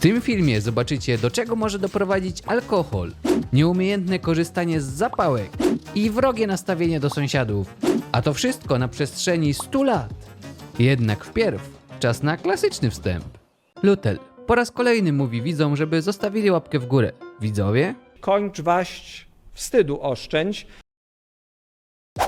W tym filmie zobaczycie, do czego może doprowadzić alkohol, nieumiejętne korzystanie z zapałek i wrogie nastawienie do sąsiadów. A to wszystko na przestrzeni 100 lat. Jednak wpierw czas na klasyczny wstęp. Lutel po raz kolejny mówi widzom, żeby zostawili łapkę w górę. Widzowie? Kończ waść, wstydu oszczędź.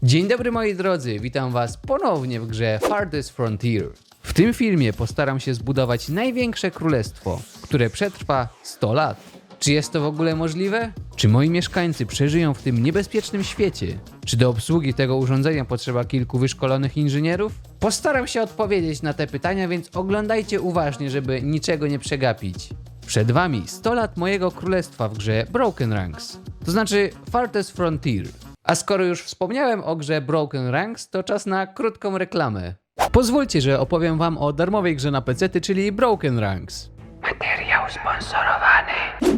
Dzień dobry moi drodzy, witam was ponownie w grze Farthest Frontier. W tym filmie postaram się zbudować największe królestwo, które przetrwa 100 lat. Czy jest to w ogóle możliwe? Czy moi mieszkańcy przeżyją w tym niebezpiecznym świecie? Czy do obsługi tego urządzenia potrzeba kilku wyszkolonych inżynierów? Postaram się odpowiedzieć na te pytania, więc oglądajcie uważnie, żeby niczego nie przegapić. Przed wami 100 lat mojego królestwa w grze Broken Ranks, to znaczy Farthest Frontier. A skoro już wspomniałem o grze Broken Ranks, to czas na krótką reklamę. Pozwólcie, że opowiem wam o darmowej grze na PC, czyli Broken Ranks. Materiał sponsorowany.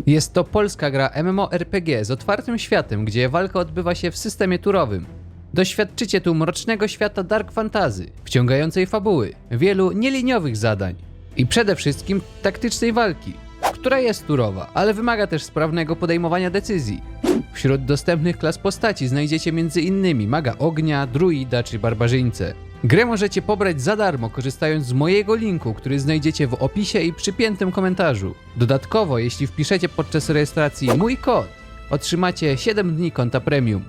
Jest to polska gra MMORPG z otwartym światem, gdzie walka odbywa się w systemie turowym. Doświadczycie tu mrocznego świata dark fantasy, wciągającej fabuły, wielu nieliniowych zadań i przede wszystkim taktycznej walki, która jest turowa, ale wymaga też sprawnego podejmowania decyzji. Wśród dostępnych klas postaci znajdziecie m.in. maga ognia, druida czy barbarzyńcę. Grę możecie pobrać za darmo, korzystając z mojego linku, który znajdziecie w opisie i przypiętym komentarzu. Dodatkowo, jeśli wpiszecie podczas rejestracji mój kod, otrzymacie 7 dni konta premium.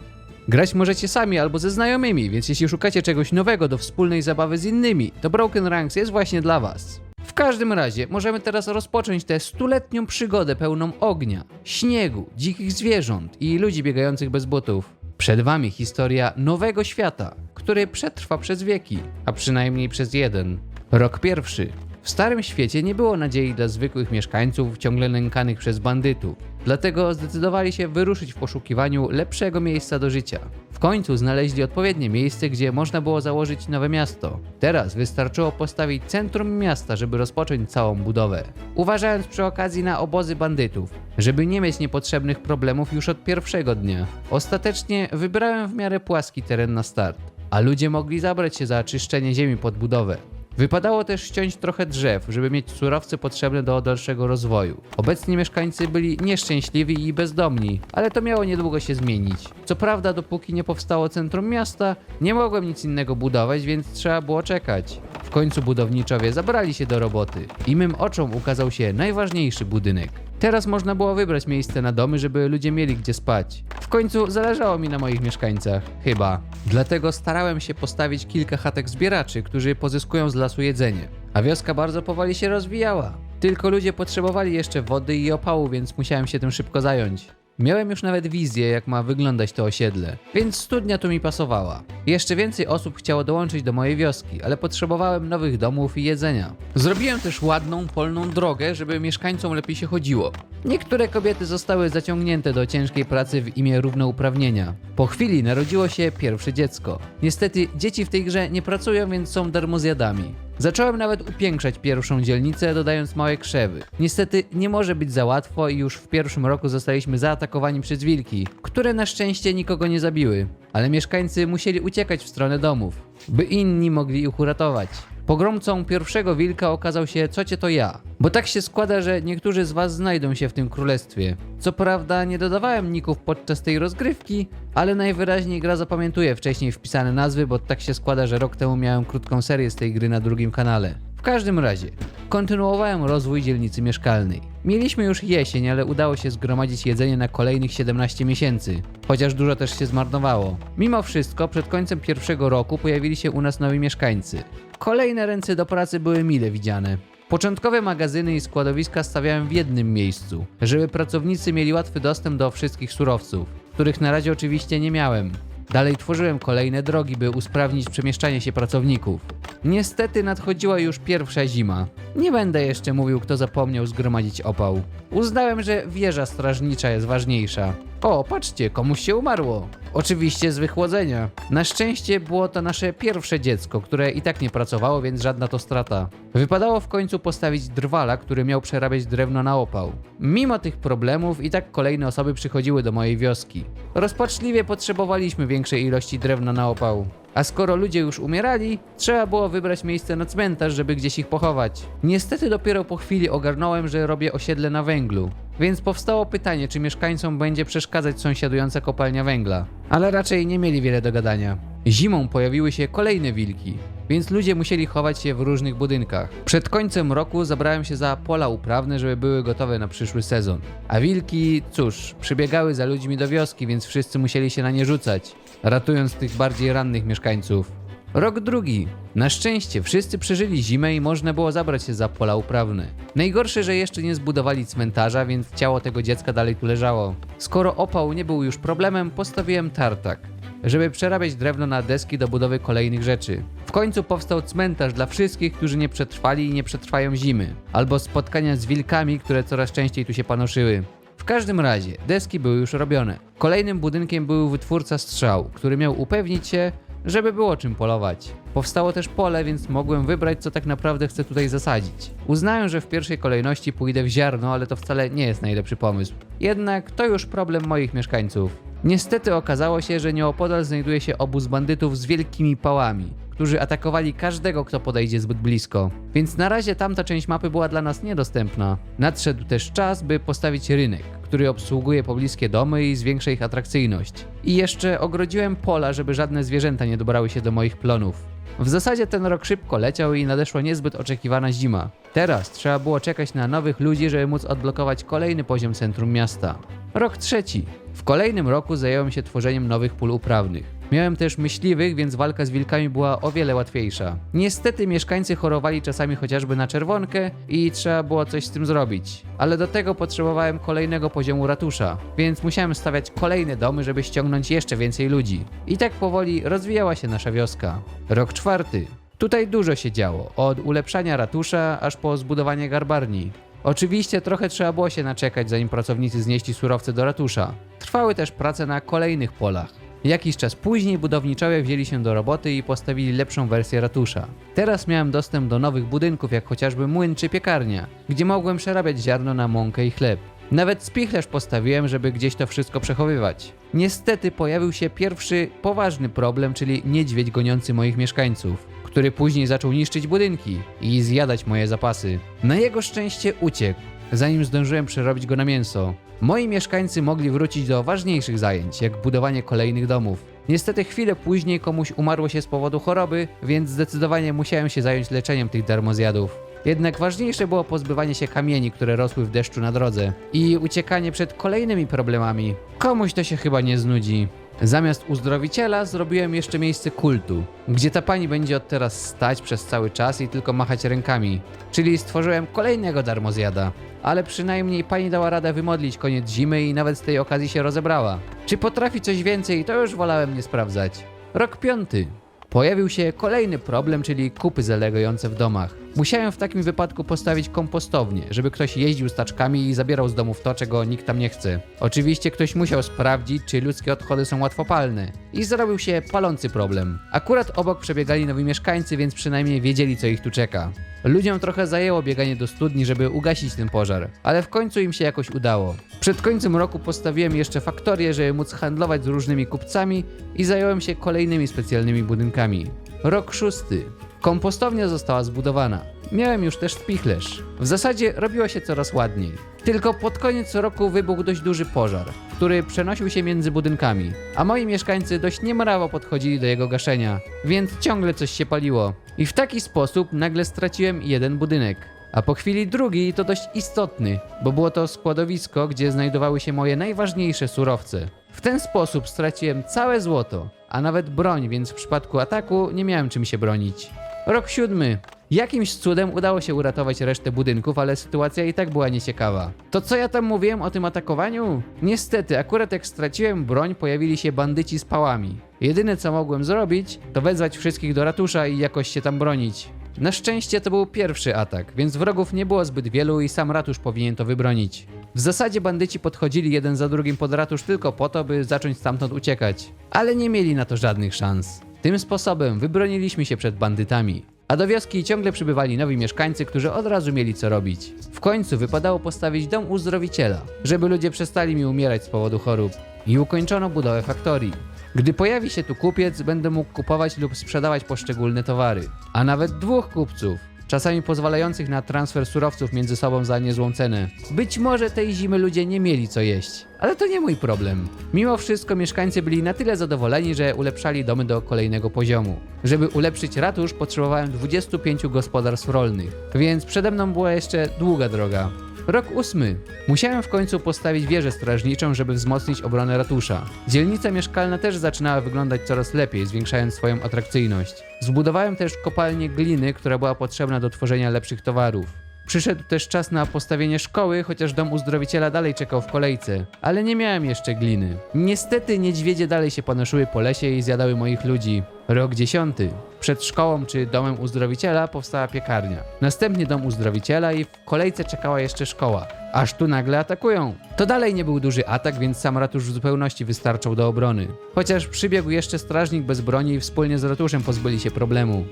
Grać możecie sami albo ze znajomymi, więc jeśli szukacie czegoś nowego do wspólnej zabawy z innymi, to Broken Ranks jest właśnie dla Was. W każdym razie możemy teraz rozpocząć tę stuletnią przygodę pełną ognia, śniegu, dzikich zwierząt i ludzi biegających bez butów. Przed Wami historia nowego świata, który przetrwa przez wieki, a przynajmniej przez jeden. Rok pierwszy. W Starym Świecie nie było nadziei dla zwykłych mieszkańców ciągle nękanych przez bandytów, dlatego zdecydowali się wyruszyć w poszukiwaniu lepszego miejsca do życia. W końcu znaleźli odpowiednie miejsce, gdzie można było założyć nowe miasto. Teraz wystarczyło postawić centrum miasta, żeby rozpocząć całą budowę. Uważając przy okazji na obozy bandytów, żeby nie mieć niepotrzebnych problemów już od pierwszego dnia. Ostatecznie wybrałem w miarę płaski teren na start, a ludzie mogli zabrać się za czyszczenie ziemi pod budowę. Wypadało też ściąć trochę drzew, żeby mieć surowce potrzebne do dalszego rozwoju. Obecni mieszkańcy byli nieszczęśliwi i bezdomni, ale to miało niedługo się zmienić. Co prawda, dopóki nie powstało centrum miasta, nie mogłem nic innego budować, więc trzeba było czekać. W końcu budowniczowie zabrali się do roboty i mym oczom ukazał się najważniejszy budynek. Teraz można było wybrać miejsce na domy, żeby ludzie mieli gdzie spać. W końcu zależało mi na moich mieszkańcach, chyba. Dlatego starałem się postawić kilka chatek zbieraczy, którzy pozyskują z lasu jedzenie. A wioska bardzo powoli się rozwijała. Tylko ludzie potrzebowali jeszcze wody i opału, więc musiałem się tym szybko zająć. Miałem już nawet wizję, jak ma wyglądać to osiedle, więc studnia tu mi pasowała. Jeszcze więcej osób chciało dołączyć do mojej wioski, ale potrzebowałem nowych domów i jedzenia. Zrobiłem też ładną, polną drogę, żeby mieszkańcom lepiej się chodziło. Niektóre kobiety zostały zaciągnięte do ciężkiej pracy w imię równouprawnienia. Po chwili narodziło się pierwsze dziecko. Niestety dzieci w tej grze nie pracują, więc są darmozjadami. Zacząłem nawet upiększać pierwszą dzielnicę, dodając małe krzewy. Niestety nie może być za łatwo i już w pierwszym roku zostaliśmy zaatakowani przez wilki, które na szczęście nikogo nie zabiły. Ale mieszkańcy musieli uciekać w stronę domów, by inni mogli ich uratować. Pogromcą pierwszego wilka okazał się cocie to ja, bo tak się składa, że niektórzy z was znajdą się w tym królestwie. Co prawda nie dodawałem ników podczas tej rozgrywki, ale najwyraźniej gra zapamiętuje wcześniej wpisane nazwy, bo tak się składa, że rok temu miałem krótką serię z tej gry na drugim kanale. Każdym razie, kontynuowałem rozwój dzielnicy mieszkalnej. Mieliśmy już jesień, ale udało się zgromadzić jedzenie na kolejnych 17 miesięcy, chociaż dużo też się zmarnowało. Mimo wszystko, przed końcem pierwszego roku pojawili się u nas nowi mieszkańcy. Kolejne ręce do pracy były mile widziane. Początkowe magazyny i składowiska stawiałem w jednym miejscu, żeby pracownicy mieli łatwy dostęp do wszystkich surowców, których na razie oczywiście nie miałem. Dalej tworzyłem kolejne drogi, by usprawnić przemieszczanie się pracowników. Niestety nadchodziła już pierwsza zima. Nie będę jeszcze mówił, kto zapomniał zgromadzić opał. Uznałem, że wieża strażnicza jest ważniejsza. O, patrzcie, komuś się umarło. Oczywiście z wychłodzenia. Na szczęście było to nasze pierwsze dziecko, które i tak nie pracowało, więc żadna to strata. Wypadało w końcu postawić drwala, który miał przerabiać drewno na opał. Mimo tych problemów i tak kolejne osoby przychodziły do mojej wioski. Rozpaczliwie potrzebowaliśmy większej ilości drewna na opał. A skoro ludzie już umierali, trzeba było wybrać miejsce na cmentarz, żeby gdzieś ich pochować. Niestety dopiero po chwili ogarnąłem, że robię osiedle na węglu. Więc powstało pytanie, czy mieszkańcom będzie przeszkadzać sąsiadująca kopalnia węgla. Ale raczej nie mieli wiele do gadania. Zimą pojawiły się kolejne wilki, więc ludzie musieli chować się w różnych budynkach. Przed końcem roku zabrałem się za pola uprawne, żeby były gotowe na przyszły sezon. A wilki, cóż, przybiegały za ludźmi do wioski, więc wszyscy musieli się na nie rzucać, ratując tych bardziej rannych mieszkańców. Rok drugi. Na szczęście wszyscy przeżyli zimę i można było zabrać się za pola uprawne. Najgorsze, że jeszcze nie zbudowali cmentarza, więc ciało tego dziecka dalej tu leżało. Skoro opał nie był już problemem, postawiłem tartak, żeby przerabiać drewno na deski do budowy kolejnych rzeczy. W końcu powstał cmentarz dla wszystkich, którzy nie przetrwali i nie przetrwają zimy, albo spotkania z wilkami, które coraz częściej tu się panoszyły. W każdym razie, deski były już robione. Kolejnym budynkiem był wytwórca strzał, który miał upewnić się, żeby było czym polować. Powstało też pole, więc mogłem wybrać, co tak naprawdę chcę tutaj zasadzić. Uznałem, że w pierwszej kolejności pójdę w ziarno, ale to wcale nie jest najlepszy pomysł. Jednak to już problem moich mieszkańców. Niestety okazało się, że nieopodal znajduje się obóz bandytów z wielkimi pałami, którzy atakowali każdego, kto podejdzie zbyt blisko. Więc na razie tamta część mapy była dla nas niedostępna. Nadszedł też czas, by postawić rynek, który obsługuje pobliskie domy i zwiększa ich atrakcyjność. I jeszcze ogrodziłem pola, żeby żadne zwierzęta nie dobrały się do moich plonów. W zasadzie ten rok szybko leciał i nadeszła niezbyt oczekiwana zima. Teraz trzeba było czekać na nowych ludzi, żeby móc odblokować kolejny poziom centrum miasta. Rok trzeci. W kolejnym roku zająłem się tworzeniem nowych pól uprawnych. Miałem też myśliwych, więc walka z wilkami była o wiele łatwiejsza. Niestety mieszkańcy chorowali czasami chociażby na czerwonkę i trzeba było coś z tym zrobić. Ale do tego potrzebowałem kolejnego poziomu ratusza, więc musiałem stawiać kolejne domy, żeby ściągnąć jeszcze więcej ludzi. I tak powoli rozwijała się nasza wioska. Rok czwarty. Tutaj dużo się działo, od ulepszania ratusza aż po zbudowanie garbarni. Oczywiście trochę trzeba było się naczekać, zanim pracownicy znieśli surowce do ratusza. Trwały też prace na kolejnych polach. Jakiś czas później budowniczowie wzięli się do roboty i postawili lepszą wersję ratusza. Teraz miałem dostęp do nowych budynków, jak chociażby młyn czy piekarnia, gdzie mogłem przerabiać ziarno na mąkę i chleb. Nawet spichlerz postawiłem, żeby gdzieś to wszystko przechowywać. Niestety pojawił się pierwszy poważny problem, czyli niedźwiedź goniący moich mieszkańców, który później zaczął niszczyć budynki i zjadać moje zapasy. Na jego szczęście uciekł, zanim zdążyłem przerobić go na mięso. Moi mieszkańcy mogli wrócić do ważniejszych zajęć, jak budowanie kolejnych domów. Niestety chwilę później komuś umarło się z powodu choroby, więc zdecydowanie musiałem się zająć leczeniem tych darmozjadów. Jednak ważniejsze było pozbywanie się kamieni, które rosły w deszczu na drodze i uciekanie przed kolejnymi problemami. Komuś to się chyba nie znudzi. Zamiast uzdrowiciela zrobiłem jeszcze miejsce kultu, gdzie ta pani będzie od teraz stać przez cały czas i tylko machać rękami. Czyli stworzyłem kolejnego darmozjada. Ale przynajmniej pani dała radę wymodlić koniec zimy i nawet z tej okazji się rozebrała. Czy potrafi coś więcej, to już wolałem nie sprawdzać. Rok piąty. Pojawił się kolejny problem, czyli kupy zalegające w domach. Musiałem w takim wypadku postawić kompostownię, żeby ktoś jeździł z taczkami i zabierał z domów to, czego nikt tam nie chce. Oczywiście ktoś musiał sprawdzić, czy ludzkie odchody są łatwopalne. I zrobił się palący problem. Akurat obok przebiegali nowi mieszkańcy, więc przynajmniej wiedzieli, co ich tu czeka. Ludziom trochę zajęło bieganie do studni, żeby ugasić ten pożar, ale w końcu im się jakoś udało. Przed końcem roku postawiłem jeszcze faktorię, żeby móc handlować z różnymi kupcami i zająłem się kolejnymi specjalnymi budynkami. Rok szósty. Kompostownia została zbudowana. Miałem już też spichlerz. W zasadzie robiło się coraz ładniej. Tylko pod koniec roku wybuchł dość duży pożar, który przenosił się między budynkami, a moi mieszkańcy dość niemrawo podchodzili do jego gaszenia, więc ciągle coś się paliło. I w taki sposób nagle straciłem jeden budynek. A po chwili drugi to dość istotny, bo było to składowisko, gdzie znajdowały się moje najważniejsze surowce. W ten sposób straciłem całe złoto, a nawet broń, więc w przypadku ataku nie miałem czym się bronić. Rok siódmy. Jakimś cudem udało się uratować resztę budynków, ale sytuacja i tak była nieciekawa. To co ja tam mówiłem o tym atakowaniu? Niestety, akurat jak straciłem broń, pojawili się bandyci z pałami. Jedyne co mogłem zrobić, to wezwać wszystkich do ratusza i jakoś się tam bronić. Na szczęście to był pierwszy atak, więc wrogów nie było zbyt wielu i sam ratusz powinien to wybronić. W zasadzie bandyci podchodzili jeden za drugim pod ratusz tylko po to, by zacząć stamtąd uciekać, ale nie mieli na to żadnych szans. Tym sposobem wybroniliśmy się przed bandytami. A do wioski ciągle przybywali nowi mieszkańcy, którzy od razu mieli co robić. W końcu wypadało postawić dom uzdrowiciela, żeby ludzie przestali mi umierać z powodu chorób. I ukończono budowę faktorii. Gdy pojawi się tu kupiec, będę mógł kupować lub sprzedawać poszczególne towary. A nawet dwóch kupców, czasami pozwalających na transfer surowców między sobą za niezłą cenę. Być może tej zimy ludzie nie mieli co jeść, ale to nie mój problem. Mimo wszystko mieszkańcy byli na tyle zadowoleni, że ulepszali domy do kolejnego poziomu. Żeby ulepszyć ratusz, potrzebowałem 25 gospodarstw rolnych, więc przede mną była jeszcze długa droga. Rok ósmy. Musiałem w końcu postawić wieżę strażniczą, żeby wzmocnić obronę ratusza. Dzielnica mieszkalna też zaczynała wyglądać coraz lepiej, zwiększając swoją atrakcyjność. Zbudowałem też kopalnię gliny, która była potrzebna do tworzenia lepszych towarów. Przyszedł też czas na postawienie szkoły, chociaż dom uzdrowiciela dalej czekał w kolejce, ale nie miałem jeszcze gliny. Niestety niedźwiedzie dalej się panoszyły po lesie i zjadały moich ludzi. Rok dziesiąty. Przed szkołą czy domem uzdrowiciela powstała piekarnia. Następnie dom uzdrowiciela i w kolejce czekała jeszcze szkoła. Aż tu nagle atakują. To dalej nie był duży atak, więc sam ratusz w zupełności wystarczał do obrony. Chociaż przybiegł jeszcze strażnik bez broni i wspólnie z ratuszem pozbyli się problemu.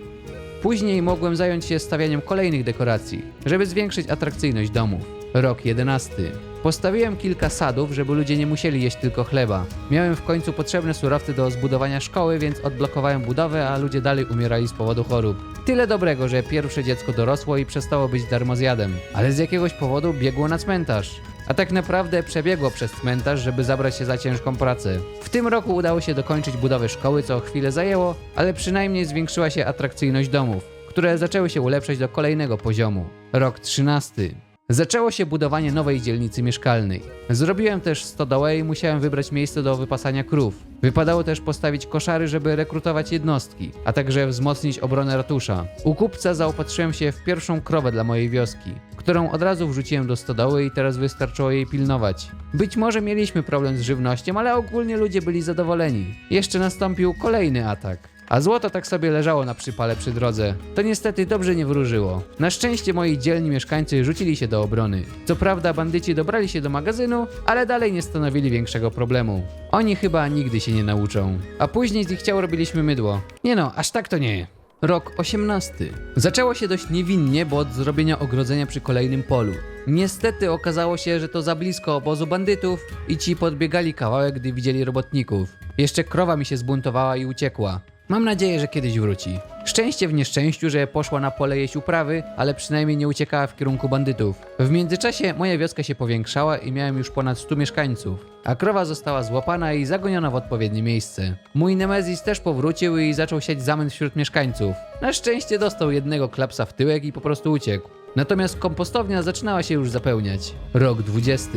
Później mogłem zająć się stawianiem kolejnych dekoracji, żeby zwiększyć atrakcyjność domów. Rok 11. Postawiłem kilka sadów, żeby ludzie nie musieli jeść tylko chleba. Miałem w końcu potrzebne surowce do zbudowania szkoły, więc odblokowałem budowę, a ludzie dalej umierali z powodu chorób. Tyle dobrego, że pierwsze dziecko dorosło i przestało być darmozjadem, ale z jakiegoś powodu biegło na cmentarz. A tak naprawdę przebiegło przez cmentarz, żeby zabrać się za ciężką pracę. W tym roku udało się dokończyć budowę szkoły, co chwilę zajęło, ale przynajmniej zwiększyła się atrakcyjność domów, które zaczęły się ulepszać do kolejnego poziomu. Rok 13. Zaczęło się budowanie nowej dzielnicy mieszkalnej. Zrobiłem też stodołę i musiałem wybrać miejsce do wypasania krów. Wypadało też postawić koszary, żeby rekrutować jednostki, a także wzmocnić obronę ratusza. U kupca zaopatrzyłem się w pierwszą krowę dla mojej wioski, którą od razu wrzuciłem do stodoły i teraz wystarczyło jej pilnować. Być może mieliśmy problem z żywnością, ale ogólnie ludzie byli zadowoleni. Jeszcze nastąpił kolejny atak. A złoto tak sobie leżało na przypale przy drodze. To niestety dobrze nie wróżyło. Na szczęście moi dzielni mieszkańcy rzucili się do obrony. Co prawda bandyci dobrali się do magazynu, ale dalej nie stanowili większego problemu. Oni chyba nigdy się nie nauczą. A później z ich ciał robiliśmy mydło. Nie no, aż tak to nie. Rok 18. Zaczęło się dość niewinnie, bo od zrobienia ogrodzenia przy kolejnym polu. Niestety okazało się, że to za blisko obozu bandytów i ci podbiegali kawałek, gdy widzieli robotników. Jeszcze krowa mi się zbuntowała i uciekła. Mam nadzieję, że kiedyś wróci. Szczęście w nieszczęściu, że poszła na pole jeść uprawy, ale przynajmniej nie uciekała w kierunku bandytów. W międzyczasie moja wioska się powiększała i miałem już ponad 100 mieszkańców, a krowa została złapana i zagoniona w odpowiednie miejsce. Mój Nemezis też powrócił i zaczął siać zamęt wśród mieszkańców. Na szczęście dostał jednego klapsa w tyłek i po prostu uciekł. Natomiast kompostownia zaczynała się już zapełniać. Rok 20.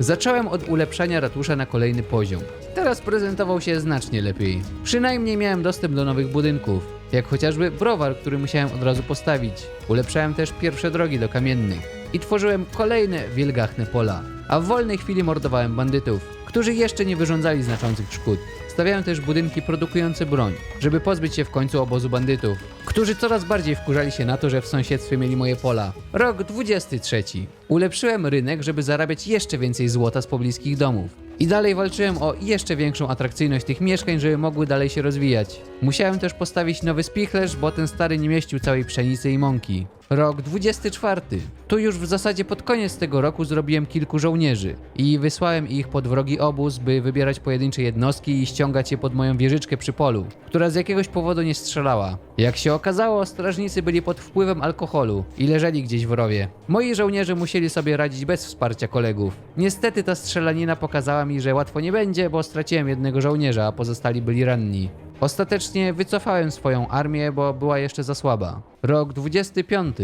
Zacząłem od ulepszania ratusza na kolejny poziom. Teraz prezentował się znacznie lepiej. Przynajmniej miałem dostęp do nowych budynków, jak chociażby browar, który musiałem od razu postawić. Ulepszałem też pierwsze drogi do kamiennych i tworzyłem kolejne wielgachne pola. A w wolnej chwili mordowałem bandytów, którzy jeszcze nie wyrządzali znaczących szkód. Stawiałem też budynki produkujące broń, żeby pozbyć się w końcu obozu bandytów, którzy coraz bardziej wkurzali się na to, że w sąsiedztwie mieli moje pola. Rok 23. Ulepszyłem rynek, żeby zarabiać jeszcze więcej złota z pobliskich domów. I dalej walczyłem o jeszcze większą atrakcyjność tych mieszkań, żeby mogły dalej się rozwijać. Musiałem też postawić nowy spichlerz, bo ten stary nie mieścił całej pszenicy i mąki. Rok 24. Tu już w zasadzie pod koniec tego roku zrobiłem kilku żołnierzy i wysłałem ich pod wrogi obóz, by wybierać pojedyncze jednostki i ściągać je pod moją wieżyczkę przy polu, która z jakiegoś powodu nie strzelała. Jak się okazało, strażnicy byli pod wpływem alkoholu i leżeli gdzieś w rowie. Moi żołnierze musieli sobie radzić bez wsparcia kolegów. Niestety ta strzelanina pokazała że łatwo nie będzie, bo straciłem jednego żołnierza, a pozostali byli ranni. Ostatecznie wycofałem swoją armię, bo była jeszcze za słaba. Rok 25.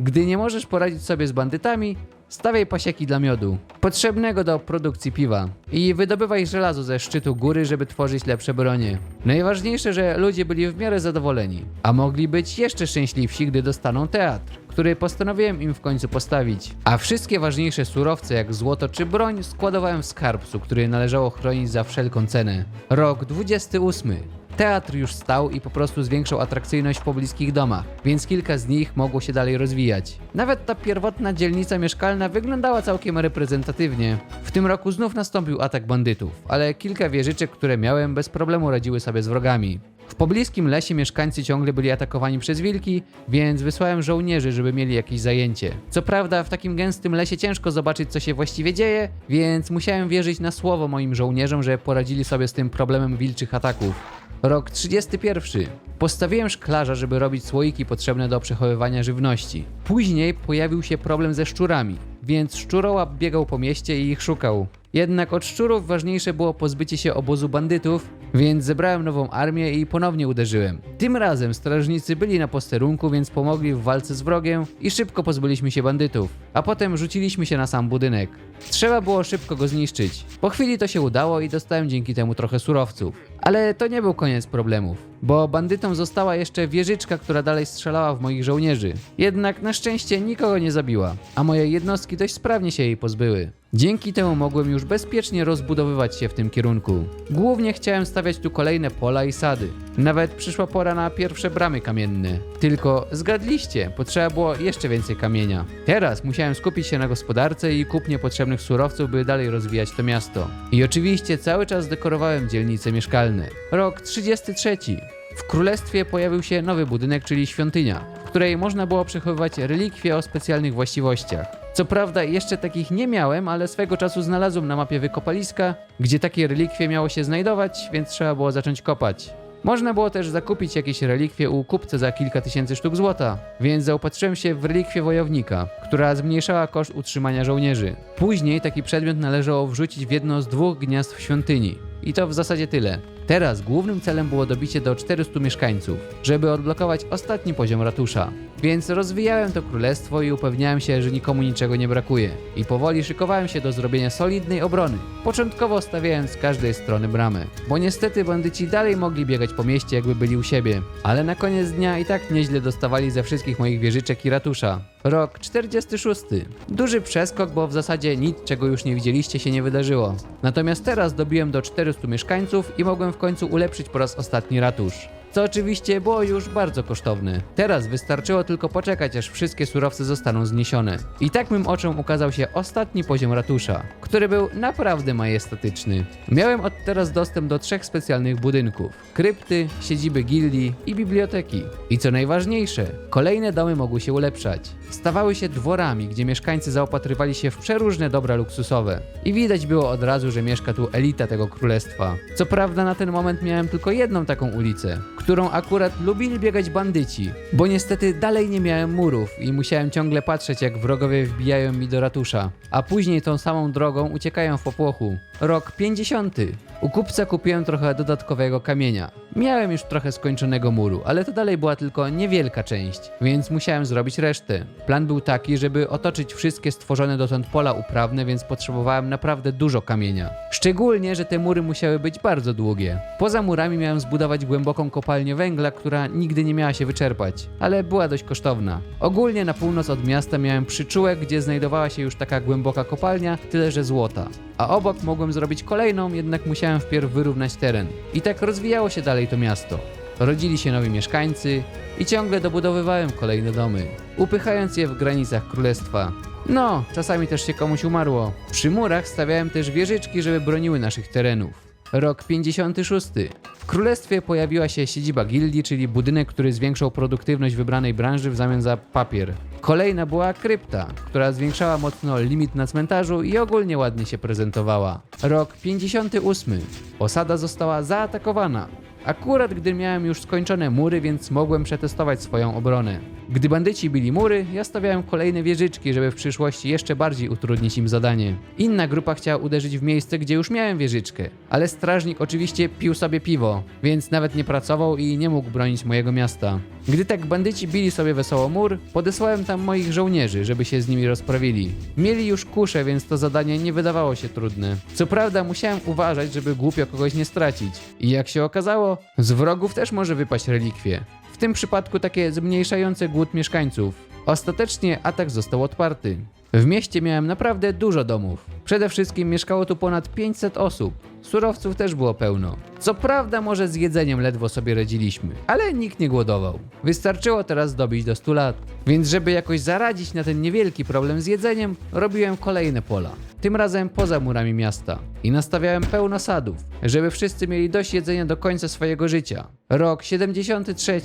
Gdy nie możesz poradzić sobie z bandytami, stawiaj pasieki dla miodu, potrzebnego do produkcji piwa i wydobywaj żelazo ze szczytu góry, żeby tworzyć lepsze bronie. Najważniejsze, że ludzie byli w miarę zadowoleni, a mogli być jeszcze szczęśliwsi, gdy dostaną teatr który postanowiłem im w końcu postawić. A wszystkie ważniejsze surowce, jak złoto czy broń, składowałem w skarbcu, który należało chronić za wszelką cenę. Rok 28. Teatr już stał i po prostu zwiększał atrakcyjność w pobliskich domach, więc kilka z nich mogło się dalej rozwijać. Nawet ta pierwotna dzielnica mieszkalna wyglądała całkiem reprezentatywnie. W tym roku znów nastąpił atak bandytów, ale kilka wieżyczek, które miałem, bez problemu radziły sobie z wrogami. W pobliskim lesie mieszkańcy ciągle byli atakowani przez wilki, więc wysłałem żołnierzy, żeby mieli jakieś zajęcie. Co prawda, w takim gęstym lesie ciężko zobaczyć, co się właściwie dzieje, więc musiałem wierzyć na słowo moim żołnierzom, że poradzili sobie z tym problemem wilczych ataków. Rok 31. Postawiłem szklarza, żeby robić słoiki potrzebne do przechowywania żywności. Później pojawił się problem ze szczurami, więc szczurołap biegał po mieście i ich szukał. Jednak od szczurów ważniejsze było pozbycie się obozu bandytów, więc zebrałem nową armię i ponownie uderzyłem. Tym razem strażnicy byli na posterunku, więc pomogli w walce z wrogiem i szybko pozbyliśmy się bandytów. A potem rzuciliśmy się na sam budynek. Trzeba było szybko go zniszczyć. Po chwili to się udało i dostałem dzięki temu trochę surowców. Ale to nie był koniec problemów, bo bandytom została jeszcze wieżyczka, która dalej strzelała w moich żołnierzy. Jednak na szczęście nikogo nie zabiła, a moje jednostki dość sprawnie się jej pozbyły. Dzięki temu mogłem już bezpiecznie rozbudowywać się w tym kierunku. Głównie chciałem stawiać tu kolejne pola i sady. Nawet przyszła pora na pierwsze bramy kamienne. Tylko zgadliście, potrzeba było jeszcze więcej kamienia. Teraz musiałem skupić się na gospodarce i kupnie potrzebnych surowców, by dalej rozwijać to miasto. I oczywiście cały czas dekorowałem dzielnice mieszkalne. Rok 33. W królestwie pojawił się nowy budynek, czyli świątynia, w której można było przechowywać relikwie o specjalnych właściwościach. Co prawda jeszcze takich nie miałem, ale swego czasu znalazłem na mapie wykopaliska, gdzie takie relikwie miało się znajdować, więc trzeba było zacząć kopać. Można było też zakupić jakieś relikwie u kupca za kilka tysięcy sztuk złota, więc zaopatrzyłem się w relikwię wojownika, która zmniejszała koszt utrzymania żołnierzy. Później taki przedmiot należało wrzucić w jedno z dwóch gniazd w świątyni. I to w zasadzie tyle. Teraz głównym celem było dobicie do 400 mieszkańców, żeby odblokować ostatni poziom ratusza. Więc rozwijałem to królestwo i upewniałem się, że nikomu niczego nie brakuje. I powoli szykowałem się do zrobienia solidnej obrony, początkowo stawiając z każdej strony bramę. Bo niestety bandyci dalej mogli biegać po mieście jakby byli u siebie. Ale na koniec dnia i tak nieźle dostawali ze wszystkich moich wieżyczek i ratusza. Rok 46. Duży przeskok, bo w zasadzie nic, czego już nie widzieliście, się nie wydarzyło. Natomiast teraz dobiłem do 400 mieszkańców i mogłem w końcu ulepszyć po raz ostatni ratusz. Co oczywiście było już bardzo kosztowne. Teraz wystarczyło tylko poczekać, aż wszystkie surowce zostaną zniesione. I tak mym oczom ukazał się ostatni poziom ratusza, który był naprawdę majestatyczny. Miałem od teraz dostęp do trzech specjalnych budynków: krypty, siedziby gildii i biblioteki. I co najważniejsze, kolejne domy mogły się ulepszać. Stawały się dworami, gdzie mieszkańcy zaopatrywali się w przeróżne dobra luksusowe. I widać było od razu, że mieszka tu elita tego królestwa. Co prawda na ten moment miałem tylko jedną taką ulicę, którą akurat lubili biegać bandyci, bo niestety dalej nie miałem murów i musiałem ciągle patrzeć jak wrogowie wbijają mi do ratusza, a później tą samą drogą uciekają w popłochu. Rok 50. U kupca kupiłem trochę dodatkowego kamienia. Miałem już trochę skończonego muru, ale to dalej była tylko niewielka część, więc musiałem zrobić resztę. Plan był taki, żeby otoczyć wszystkie stworzone dotąd pola uprawne, więc potrzebowałem naprawdę dużo kamienia. Szczególnie, że te mury musiały być bardzo długie. Poza murami miałem zbudować głęboką kopalnię węgla, która nigdy nie miała się wyczerpać, ale była dość kosztowna. Ogólnie na północ od miasta miałem przyczółek, gdzie znajdowała się już taka głęboka kopalnia, tyle że złota. A obok mogłem zrobić kolejną, jednak musiałem wpierw wyrównać teren. I tak rozwijało się dalej to miasto. Rodzili się nowi mieszkańcy i ciągle dobudowywałem kolejne domy, upychając je w granicach królestwa. No, czasami też się komuś umarło. Przy murach stawiałem też wieżyczki, żeby broniły naszych terenów. Rok 56. W królestwie pojawiła się siedziba gildii, czyli budynek, który zwiększał produktywność wybranej branży w zamian za papier. Kolejna była krypta, która zwiększała mocno limit na cmentarzu i ogólnie ładnie się prezentowała. Rok 58. Osada została zaatakowana. Akurat gdy miałem już skończone mury, więc mogłem przetestować swoją obronę. Gdy bandyci bili mury, ja stawiałem kolejne wieżyczki, żeby w przyszłości jeszcze bardziej utrudnić im zadanie. Inna grupa chciała uderzyć w miejsce, gdzie już miałem wieżyczkę, ale strażnik oczywiście pił sobie piwo, więc nawet nie pracował i nie mógł bronić mojego miasta. Gdy tak bandyci bili sobie wesoło mur, podesłałem tam moich żołnierzy, żeby się z nimi rozprawili. Mieli już kusze, więc to zadanie nie wydawało się trudne. Co prawda musiałem uważać, żeby głupio kogoś nie stracić. I jak się okazało, z wrogów też może wypaść relikwie. W tym przypadku takie zmniejszające głód mieszkańców. Ostatecznie atak został odparty. W mieście miałem naprawdę dużo domów. Przede wszystkim mieszkało tu ponad 500 osób. Surowców też było pełno. Co prawda, może z jedzeniem ledwo sobie radziliśmy, ale nikt nie głodował. Wystarczyło teraz dobić do 100 lat. Więc, żeby jakoś zaradzić na ten niewielki problem z jedzeniem, robiłem kolejne pola. tym razem poza murami miasta. I nastawiałem pełno sadów, żeby wszyscy mieli dość jedzenia do końca swojego życia. Rok 73.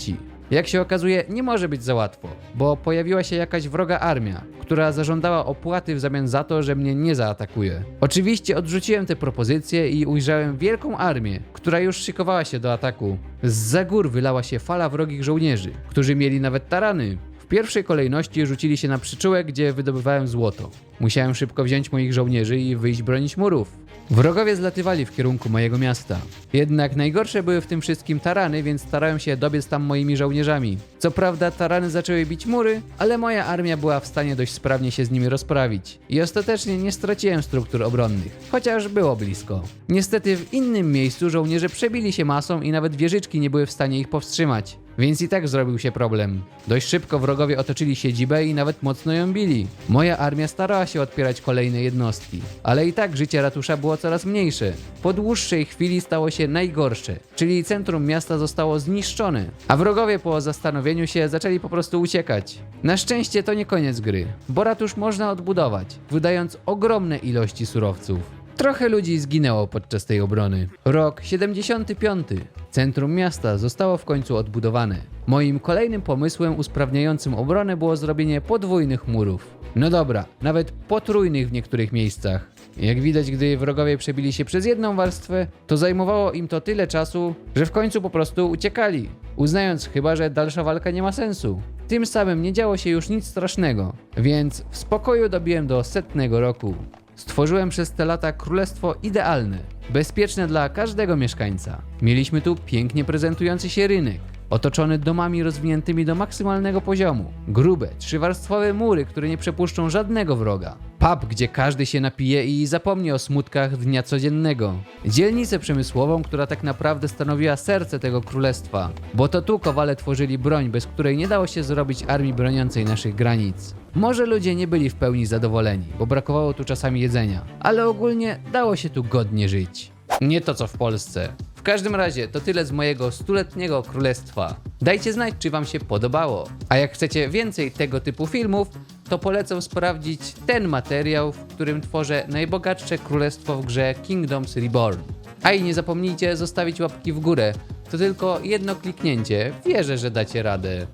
Jak się okazuje, nie może być za łatwo, bo pojawiła się jakaś wroga armia, która zażądała opłaty w zamian za to, że mnie nie zaatakuje. Oczywiście odrzuciłem te propozycje i ujrzałem wielką armię, która już szykowała się do ataku. Z gór wylała się fala wrogich żołnierzy, którzy mieli nawet tarany. W pierwszej kolejności rzucili się na przyczółek, gdzie wydobywałem złoto. Musiałem szybko wziąć moich żołnierzy i wyjść bronić murów. Wrogowie zlatywali w kierunku mojego miasta. Jednak najgorsze były w tym wszystkim tarany, więc starałem się dobiec tam moimi żołnierzami. Co prawda tarany zaczęły bić mury, ale moja armia była w stanie dość sprawnie się z nimi rozprawić. I ostatecznie nie straciłem struktur obronnych, chociaż było blisko. Niestety w innym miejscu żołnierze przebili się masą i nawet wieżyczki nie były w stanie ich powstrzymać. Więc i tak zrobił się problem. Dość szybko wrogowie otoczyli siedzibę i nawet mocno ją bili. Moja armia starała się odpierać kolejne jednostki, ale i tak życie ratusza było coraz mniejsze. Po dłuższej chwili stało się najgorsze, czyli centrum miasta zostało zniszczone, a wrogowie po zastanowieniu się zaczęli po prostu uciekać. Na szczęście to nie koniec gry, bo ratusz można odbudować, wydając ogromne ilości surowców. Trochę ludzi zginęło podczas tej obrony. Rok 75. Centrum miasta zostało w końcu odbudowane. Moim kolejnym pomysłem usprawniającym obronę było zrobienie podwójnych murów. No dobra, nawet potrójnych w niektórych miejscach. Jak widać, gdy wrogowie przebili się przez jedną warstwę, to zajmowało im to tyle czasu, że w końcu po prostu uciekali, uznając chyba, że dalsza walka nie ma sensu. Tym samym nie działo się już nic strasznego, więc w spokoju dobiłem do setnego roku. Stworzyłem przez te lata królestwo idealne, bezpieczne dla każdego mieszkańca. Mieliśmy tu pięknie prezentujący się rynek, otoczony domami rozwiniętymi do maksymalnego poziomu, grube, trzywarstwowe mury, które nie przepuszczą żadnego wroga, pub, gdzie każdy się napije i zapomni o smutkach dnia codziennego, dzielnicę przemysłową, która tak naprawdę stanowiła serce tego królestwa, bo to tu kowale tworzyli broń, bez której nie dało się zrobić armii broniącej naszych granic. Może ludzie nie byli w pełni zadowoleni, bo brakowało tu czasami jedzenia, ale ogólnie dało się tu godnie żyć. Nie to co w Polsce. W każdym razie to tyle z mojego stuletniego królestwa. Dajcie znać, czy Wam się podobało. A jak chcecie więcej tego typu filmów, to polecam sprawdzić ten materiał, w którym tworzę najbogatsze królestwo w grze Kingdoms Reborn. A i nie zapomnijcie zostawić łapki w górę. To tylko jedno kliknięcie. Wierzę, że dacie radę.